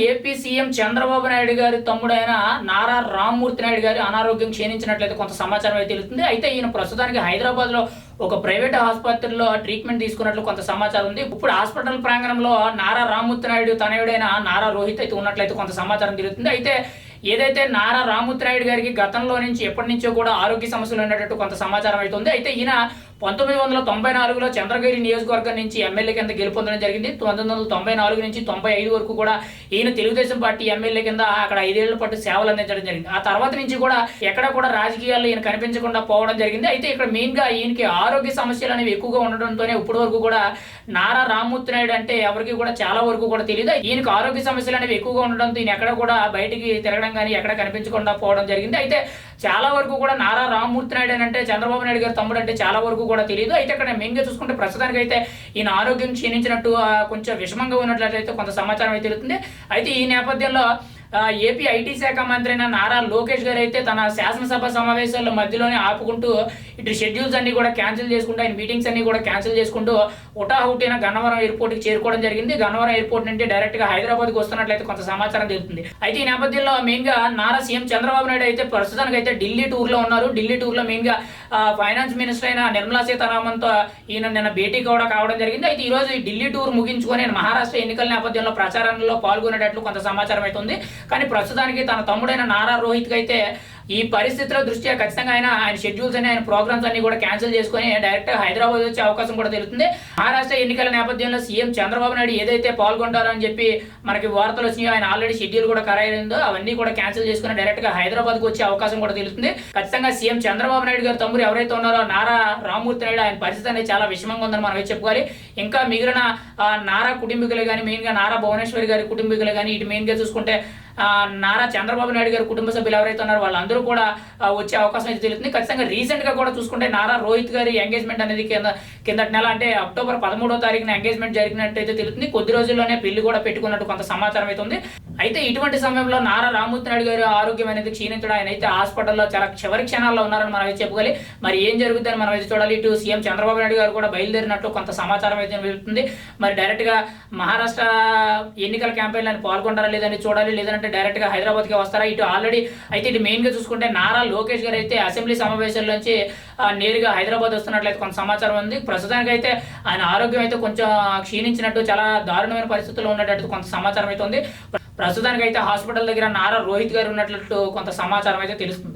AP CM Chandrababu Naidu గారి తమ్ముడైన నారా రామ్మూర్తి నాయుడు గారి అనారోగ్యం క్షీణించినట్లయితే కొంత సమాచారం అయితే తెలుస్తుంది. అయితే ఈయన ప్రస్తుతానికి హైదరాబాద్లో ఒక ప్రైవేట్ ఆసుపత్రిలో ట్రీట్మెంట్ తీసుకున్నట్లు కొంత సమాచారం ఉంది. ఇప్పుడు హాస్పిటల్ ప్రాంగణంలో నారా రామ్మూర్తి నాయుడు తనయుడైన నారా రోహిత్ అయితే ఉన్నట్లయితే కొంత సమాచారం తెలుస్తుంది. అయితే ఏదైతే నారా రామ్మూర్తి నాయుడు గారికి గతంలో నుంచి ఎప్పటి నుంచో కూడా ఆరోగ్య సమస్యలు ఉన్నట్టు కొంత సమాచారం అయితే ఉంది. అయితే ఈయన పంతొమ్మిది వందల తొంభై నాలుగులో చంద్రగిరి నియోజకవర్గం నుంచి ఎమ్మెల్యే కింద గెలుపొందడం జరిగింది. పంతొమ్మిది వందల తొంభై నాలుగు నుంచి తొంభై ఐదు వరకు కూడా ఈయన తెలుగుదేశం పార్టీ ఎమ్మెల్యే కింద అక్కడ ఐదేళ్ళ పాటు సేవలు అందించడం జరిగింది. ఆ తర్వాత నుంచి కూడా ఎక్కడ కూడా రాజకీయాల్లో ఈయన కనిపించకుండా పోవడం జరిగింది. అయితే ఇక్కడ మెయిన్గా ఈయనకి ఆరోగ్య సమస్యలు అనేవి ఎక్కువగా ఉండడంతోనే ఇప్పటి వరకు కూడా నారా రామ్మూర్తి నాయుడు అంటే ఎవరికి కూడా చాలా వరకు కూడా తెలియదు ఈయనకు ఆరోగ్య సమస్యలు అనేవి ఎక్కువగా ఉండడంతో ఈయన ఎక్కడ కూడా బయటికి తిరగడం కానీ ఎక్కడ కనిపించకుండా పోవడం జరిగింది. అయితే చాలా వరకు కూడా నారా రామ్మూర్తి నాయుడు అని అంటే చంద్రబాబు నాయుడు గారి తమ్ముడు అంటే చాలా వరకు కూడా తెలియదు అయితే ఇక్కడ మెయిన్గా చూసుకుంటే ప్రస్తుతానికి అయితే ఈయన ఆరోగ్యం క్షీణించినట్టు కొంచెం విషమంగా ఉన్నట్లయితే కొంత సమాచారం అయితే తెలుస్తుంది. అయితే ఈ నేపథ్యంలో ఏపీ ఐటీ శాఖ మంత్రి అయిన నారా లోకేష్ గారు అయితే తన శాసనసభ సమావేశాల మధ్యలోనే ఆపుకుంటూ ఇటు షెడ్యూల్స్ అన్ని కూడా క్యాన్సిల్ చేసుకుంటూ ఆయన మీటింగ్స్ అన్ని కూడా క్యాన్సిల్ చేసుకుంటూ హుటాహుటిన గన్నవరం ఎయిర్పోర్ట్కి చేరుకోవడం జరిగింది. గన్నవరం ఎయిర్పోర్ట్ నుండి డైరెక్ట్గా హైదరాబాద్కి వస్తున్నట్లయితే కొంత సమాచారం తెలుస్తుంది. అయితే ఈ నేపథ్యంలో మెయిన్గా నారా సీఎం చంద్రబాబు నాయుడు అయితే ప్రస్తుతానికి అయితే ఢిల్లీ టూర్లో ఉన్నారు. ఢిల్లీ టూర్లో మెయిన్గా ఫైనాన్స్ మినిస్టర్ అయిన నిర్మలా సీతారామన్తో ఈయన నిన్న భేటీ కూడా కావడం జరిగింది. అయితే ఈరోజు ఈ ఢిల్లీ టూర్ ముగించుకొని మహారాష్ట్ర ఎన్నికల నేపథ్యంలో ప్రచారంలో పాల్గొనేటట్లు కొంత సమాచారం అయితే ఉంది. కానీ ప్రస్తుతానికి తన తమ్ముడైన నారా రోహిత్ అయితే ఈ పరిస్థితుల దృష్ట్యా ఖచ్చితంగా ఆయన ఆయన షెడ్యూల్స్ అని ఆయన ప్రోగ్రామ్స్ అన్ని కూడా క్యాన్సిల్ చేసుకొని డైరెక్ట్ హైదరాబాద్ వచ్చే అవకాశం కూడా తెలుస్తుంది. మహారాష్ట్ర ఎన్నికల నేపథ్యంలో సీఎం చంద్రబాబు నాయుడు ఏదైతే పాల్గొంటారో అని చెప్పి మనకి వార్తలు వచ్చినాయో ఆయన ఆల్రెడీ షెడ్యూల్ కూడా ఖరారైందో అవన్నీ కూడా క్యాన్సిల్ చేసుకుని డైరెక్ట్గా హైదరాబాద్కు వచ్చే అవకాశం కూడా తెలుస్తుంది. ఖచ్చితంగా సీఎం చంద్రబాబు నాయుడు గారు తమ్ముడు ఎవరైతే ఉన్నారో నారా రామ్మూర్తి నాయుడు ఆయన పరిస్థితి అనేది చాలా విషమంగా ఉందని మనం చెప్పుకోవాలి. ఇంకా మిగిలిన నారా కుటుంబీకులు కానీ మెయిన్గా నారా భువనేశ్వరి గారి కుటుంబీకులు కానీ ఇటు మెయిన్గా చూసుకుంటే నారా చంద్రబాబు నాయుడు గారి కుటుంబ సభ్యులు ఎవరైతే ఉన్నారో వాళ్ళందరూ కూడా వచ్చే అవకాశం అయితే తెలుస్తుంది. ఖచ్చితంగా రీసెంట్గా కూడా చూసుకుంటే నారా రోహిత్ గారి ఎంగేజ్మెంట్ అనేది కింద కిందటి నెల అంటే అక్టోబర్ పదమూడో తారీఖున ఎంగేజ్మెంట్ జరిగినట్టు అయితే తెలుస్తుంది. కొద్ది రోజుల్లోనే పెళ్ళి కూడా పెట్టుకున్నట్టు కొంత సమాచారం అయితే ఉంది. అయితే ఇటువంటి సమయంలో నారా రామ్మూర్తి నాయుడు గారు ఆరోగ్యం అనేది క్షీణించడం ఆయన అయితే హాస్పిటల్లో చాలా చివరి క్షణాల్లో ఉన్నారని మనం అయితే చెప్పుకోవాలి. మరి ఏం జరుగుతుందని మనం అయితే చూడాలి. ఇటు సీఎం చంద్రబాబు నాయుడు గారు కూడా బయలుదేరినట్లు కొంత సమాచారం అయితే వెళ్తుంది. మరి డైరెక్ట్గా మహారాష్ట్ర ఎన్నికల క్యాంపెయిన్ అని పాల్గొంటారా లేదని చూడాలి. లేదంటే డైరెక్ట్గా హైదరాబాద్కి వస్తారా? ఇటు ఆల్రెడీ అయితే ఇటు మెయిన్గా చూసుకుంటే నారా లోకేష్ గారు అయితే అసెంబ్లీ సమావేశాల్లోంచి నేరుగా హైదరాబాద్ వస్తున్నట్లయితే కొంత సమాచారం ఉంది. ప్రస్తుతానికి అయితే ఆయన ఆరోగ్యం అయితే కొంచెం క్షీణించినట్టు చాలా దారుణమైన పరిస్థితుల్లో ఉన్నట్టు కొంత సమాచారం అయితే ఉంది. ప్రస్తుతానికి అయితే హాస్పిటల్ దగ్గర నారా రోహిత్ గారు ఉన్నట్లు కొంత సమాచారం అయితే తెలుస్తుంది.